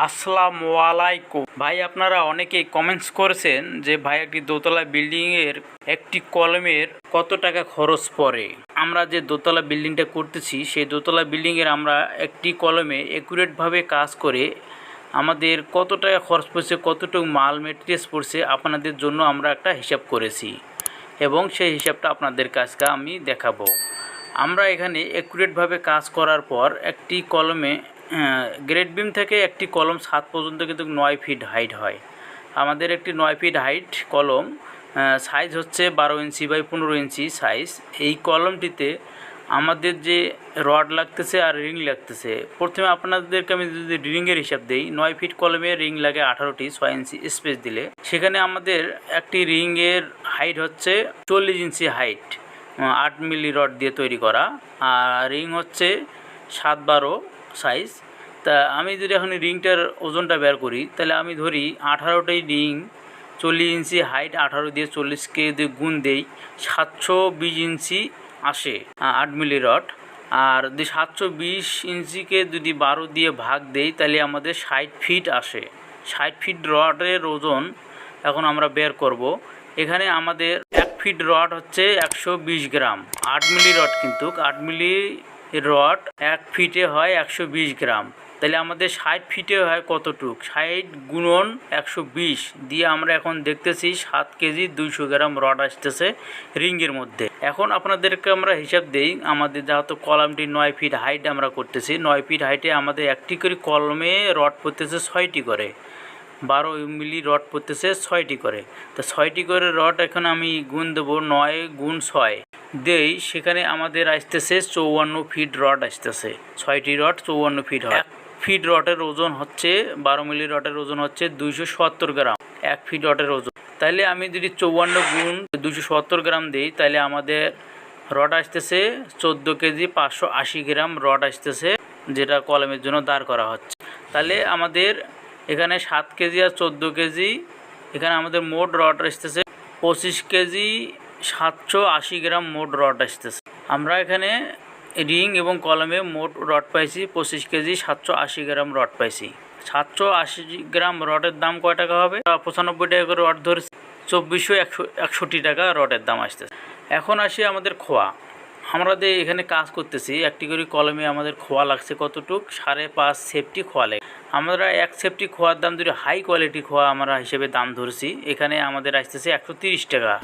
আসসালামু আলাইকুম ভাই, আপনারা অনেকেই কমেন্টস করেছেন যে ভাই, একটি দোতলা বিল্ডিংয়ের একটি কলমের কত টাকা খরচ পড়ে? আমরা যে দোতলা বিল্ডিংটা করতেছি, সেই দোতলা বিল্ডিংয়ের আমরা একটি কলমে অ্যাকুরেটভাবে কাজ করে আমাদের কত টাকা খরচ পড়ছে, কতটুকু মাল মেটেরিয়ালস পড়ছে, আপনাদের জন্য আমরা একটা হিসাব করেছি। এবং সেই হিসাবটা আপনাদের কাছকে আমি দেখাবো। আমরা এখানে অ্যাকুরেটভাবে কাজ করার পর একটি কলমে গ্রেড বিম থেকে একটি কলম সাত পর্যন্ত কিন্তু নয় ফিট হাইট হয়। আমাদের একটি নয় ফিট হাইট কলম সাইজ হচ্ছে বারো ইঞ্চি বাই পনেরো ইঞ্চি সাইজ এই কলমটিতে আমাদের যে রড লাগতেছে আর রিং লাগতেছে, প্রথমে আপনাদেরকে আমি যদি রিংয়ের হিসাব দিই, নয় ফিট কলমে রিং লাগে আঠারোটি, ছয় ইঞ্চি স্পেস দিলে। সেখানে আমাদের একটি রিংয়ের হাইট হচ্ছে চল্লিশ ইঞ্চি হাইট আট মিলি রড দিয়ে তৈরি করা। আর রিং হচ্ছে সাত বারো সাইজ তা আমি যদি এখন রিংটার ওজনটা বের করি, তাহলে আমি ধরি আঠারোটাই রিং চল্লিশ ইঞ্চি হাইট আঠারো দিয়ে চল্লিশকে যদি গুণ দেই, সাতশো বিশ ইঞ্চি আসে আট মিলি রড। আর যদি সাতশো বিশ ইঞ্চিকে যদি বারো দিয়ে ভাগ দেই, তাহলে আমাদের ষাট ফিট আসে। ষাট ফিট রডের ওজন এখন আমরা বের করব। এখানে আমাদের এক ফিট রড হচ্ছে একশো বিশ গ্রাম। আট মিলি রড কিন্তু, আট মিলি রড এক ফিটে হয় একশো বিশ গ্রাম। তাহলে আমাদের ষাট ফিটে হয় কতটুক? ষাট গুণন একশো বিশ দিয়ে আমরা এখন দেখতেছি সাত কেজি দুইশো গ্রাম রড আসতেছে রিংয়ের মধ্যে। এখন আপনাদেরকে আমরা হিসাব দেই, আমাদের যেহেতু কলামটি নয় ফিট হাইট আমরা করতেছি, নয় ফিট হাইটে আমাদের একটি করে কলমে রড পড়তেছে ছয়টি করে। বারো মিলি রড পড়তেছে ছয়টি করে। তো ছয়টি করে রড এখন আমি গুণ দেবো নয় গুণ ছয়। দেই, সেখানে আমাদের আসতেছে চৌয়ান্ন ফিট রড আসতেছে। ছয়টি রড চৌয়ান্ন ফিট হয় ফিট রডের ওজন হচ্ছে, বারো মিলি রডের ওজন হচ্ছে দুইশো সত্তর গ্রাম। এক ফিট রডের ওজন। তাইলে আমি যদি চৌয়ান্ন গুণ দুশো সত্তর গ্রাম দিই তাহলে আমাদের রড আসতেছে চোদ্দ কেজি পাঁচশো আশি গ্রাম রড আসতেছে, যেটা কলমের জন্য দাঁড় করা হচ্ছে। তাহলে আমাদের এখানে সাত কেজি আর চোদ্দ কেজি এখানে আমাদের মোট রড আসতেছে পঁচিশ কেজি সাতশো আশি গ্রাম মোট রড আসতেছে। আমরা এখানে রিং এবং কলমে মোট রড পাইছি, পঁচিশ কেজি সাতশো আশি গ্রাম রড পাইছি। সাতশো আশি গ্রাম রডের দাম কয় টাকা হবে? পঁচানব্বই টাকা করে রড ধরেছি, চব্বিশশো একশো, একষট্টি টাকা রডের দাম আসতেছে। এখন আসি আমাদের খোয়া। আমরা যে এখানে কাজ করতেছি, একটি করে কলমে আমাদের খোয়া লাগছে কতটুক? সাড়ে পাঁচ সেফটি খোয়া লাগে। আমরা এক সেফটি খোয়ার দাম যদি হাই কোয়ালিটি খোয়া আমরা হিসেবে দাম ধরছি। এখানে আমাদের আসতেছে একশো টাকা।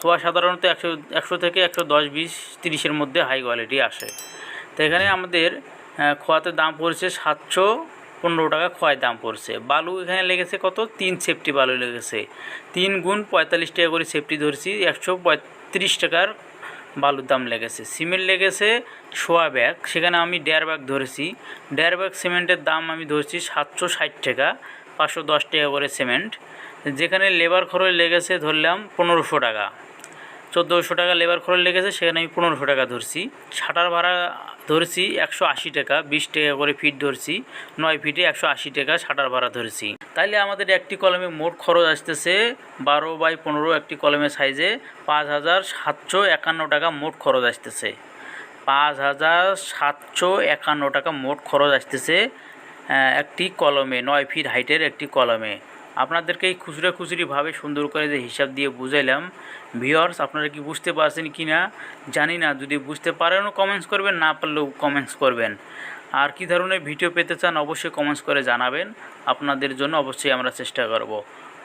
খোয়া সাধারণত একশো একশো থেকে একশো দশ, বিশ, তিরিশের মধ্যে হাই কোয়ালিটি আসে। তো এখানে আমাদের খোয়াতে দাম পড়ছে সাতশো পনেরো টাকা খোয়ায় দাম পড়ছে। বালু এখানে লেগেছে কত? তিন সেফটি বালু লেগেছে। তিন গুণ পঁয়তাল্লিশ টাকা করে সেফটি ধরছি, একশো পঁয়ত্রিশ টাকার বালুর দাম লেগেছে। সিমেন্ট লেগেছে সোয়া ব্যাগ, সেখানে আমি দেড় ব্যাগ ধরেছি। দেড় ব্যাগ সিমেন্টের দাম আমি ধরছি সাতশো ষাট টাকা, পাঁচশো দশ টাকা করে সিমেন্ট। যেখানে লেবার খরচ লেগেছে ধরলাম পনেরোশো টাকা। চোদ্দোশো টাকা লেবার খরচ লেগেছে, সেখানে আমি পনেরোশো টাকা ধরছি। শাটার ভাড়া ধরছি একশো আশি টাকা, বিশ টাকা করে ফিট ধরছি, নয় ফিটে একশো আশি টাকা শাটার ভাড়া ধরছি। তাইলে আমাদের একটি কলমে মোট খরচ আসতেছে বারো বাই পনেরো একটি কলমের সাইজে পাঁচ হাজার সাতশো একান্ন টাকা মোট খরচ আসতেছে। পাঁচ হাজার সাতশো একান্ন টাকা মোট খরচ আসতেছে একটি কলমে নয় ফিট হাইটের একটি কলমে আপনাদেরকে এই খুচরা খুচরিভাবে সুন্দর করে যে হিসাব দিয়ে বুঝাইলাম। ভিওর্স আপনারা কি বুঝতে পারছেন কি না জানি না, যদি বুঝতে পারেনও কমেন্টস করবেন, না পারলেও কমেন্টস করবেন। আর কি ধরনের ভিডিও পেতে চান, অবশ্যই কমেন্টস করে জানাবেন। আপনাদের জন্য অবশ্যই আমরা চেষ্টা করব।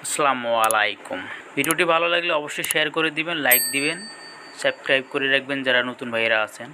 আসসালামু আলাইকুম। ভিডিওটি ভালো লাগলে অবশ্যই শেয়ার করে দিবেন লাইক দিবেন সাবস্ক্রাইব করে রাখবেন যারা নতুন ভাইয়েরা আছেন।